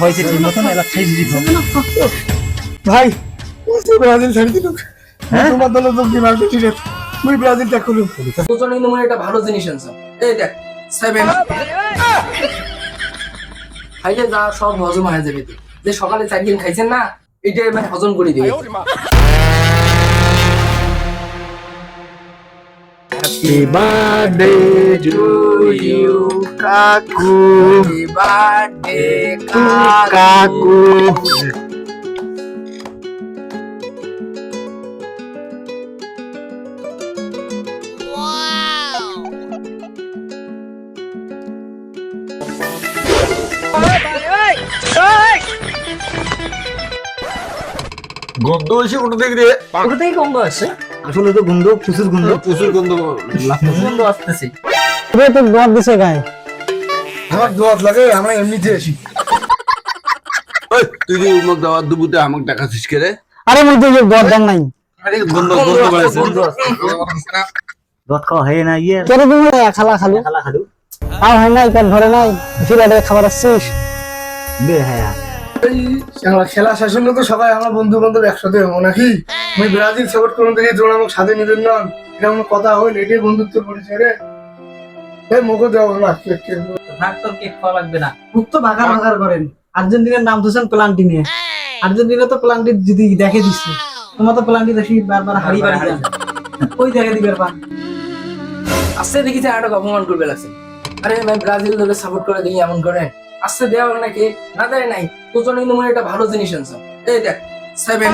হয়েছে ঠিক মতন এবার খাই দিদি ভাই ব্রাজিল ছেড়ে দিল। তোমার দল যোগ দিন আর বেশি রেট মুই ব্রাজিল ত্যাগ করলাম। কিন্তু মনে একটা ভালো জিনিস আনছো। এই দেখ সেভেন খাইলে যা সব হজম হয়ে যাবে যে সকালে চার দিন খাইছেন না এটাই মানে হজম করে দিবে। হ্যাপি বার্থডে টু ইউ কাকু Happy birthday, কাকু গন্ধ হয়েছে কোথা থেকে রে ওটা থেকে গন্ধ আসছে আসলে তো গন্ধ প্রচুর গন্ধ। প্রচুর গন্ধ গন্ধ আসতেছে। এবার তো দোয়াত দিছে গায়ে। আমার দোয়াত লাগে আমরা এমনিতে আসি ওই, তুই যে উমক দাওয়াত দুপুতে আমাকে দেখাচ্ছিস কে রে? আরে মুই তো দোয়াত দাম নাই। আরে গন্ধ গন্ধ খাওয়া হয় না ইয়ে। তোর তুমি খালা। খালু খালা খালু। আর হয় নাই পেট ভরে নাই? ফিলাডে খাবার আসছিস? বে হ্যাঁ। খেলা শেষ হলো তো সবাই আমরা বন্ধু বান্ধব একসাথে হব নাকি? আমি ব্রাজিল সাপোর্ট করুন দেখি তোমরা আমাকে সাথে নিবেন না। এটা আমার কথা হইল এটাই বন্ধুত্ব পরিচয় রে। এই মুখে দেওয়া না কেক কেক ভাগ তোর কেক খাওয়া লাগবে না। খুব তো ভাগার ভাগার করেন। আর্জেন্টিনার নাম ধরছেন প্লান্টি নিয়ে। আর্জেন্টিনা তো প্লান্টি যদি দেখে দিচ্ছে তোমার তো প্লান্টি দেখি বারবার হারি বাড়ি যান ওই দেখে দিবার পান আস্তে দেখেছি আরেকটা অপমান করবে লাগছে। আরে ভাই ব্রাজিল দলে সাপোর্ট করে দেখি এমন করে। আস্তে দেওয়া নাকি? না দেয় নাই। তোর জন্য কিন্তু মনে একটা ভালো জিনিস আনছো। এই দেখ সেভেন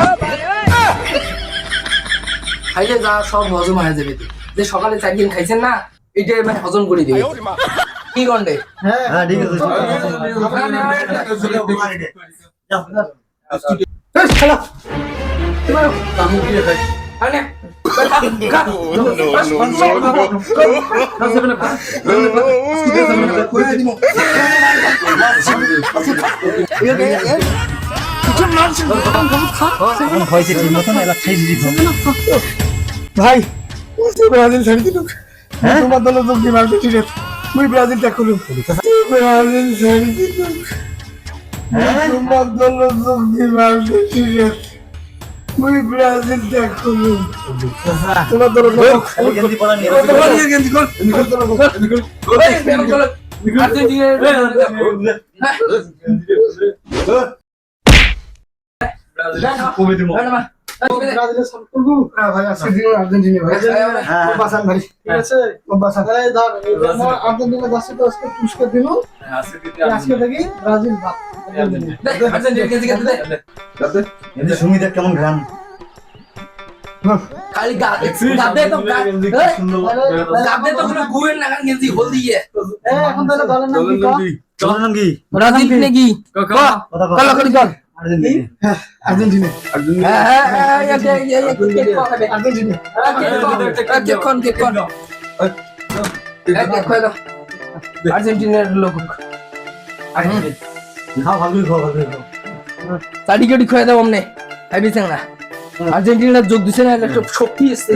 খাইলে যা সব হজম হয়ে যাবে যে সকালে চার দিন খাইছেন না এটাই মানে হজম করে দিবে কি গন্ডে হ্যাঁ ঠিক আছে খেলা আরে হয়েছে ঠিক মতন এবার খাই দিদি ভাই ব্রাজিল ছেড়ে দিল তোমার দল যোগ দিন আর বেশি রেট মুই ব্রাজিল ত্যাগ করলাম ব্রাজিল ছেড়ে দিল তোমার দল যোগ দিন আর বেশি রেট মুই ব্রাজিল ত্যাগ করলাম তোমার দল গেঞ্জি পরা নিয়ে ব্রাজিলের সাপোর্ট করব হ্যাঁ ভাই আজকে দিন আর্জেন্টিনা ভাই সুমিতা কেমন গান খালি গাদে গাদে তো গাদে তো কোনো গুয়ের নাগান গেঞ্জি হলদি এ, এখন তাহলে দলের নাম কি নাম কি নাকি কথা। কল হ্যাঁ হ্যাঁ হ্যাঁ আর্জেন্টিনার লোক। খুঁয়ে না যোগ দিছে না একটা শক্তি এসছে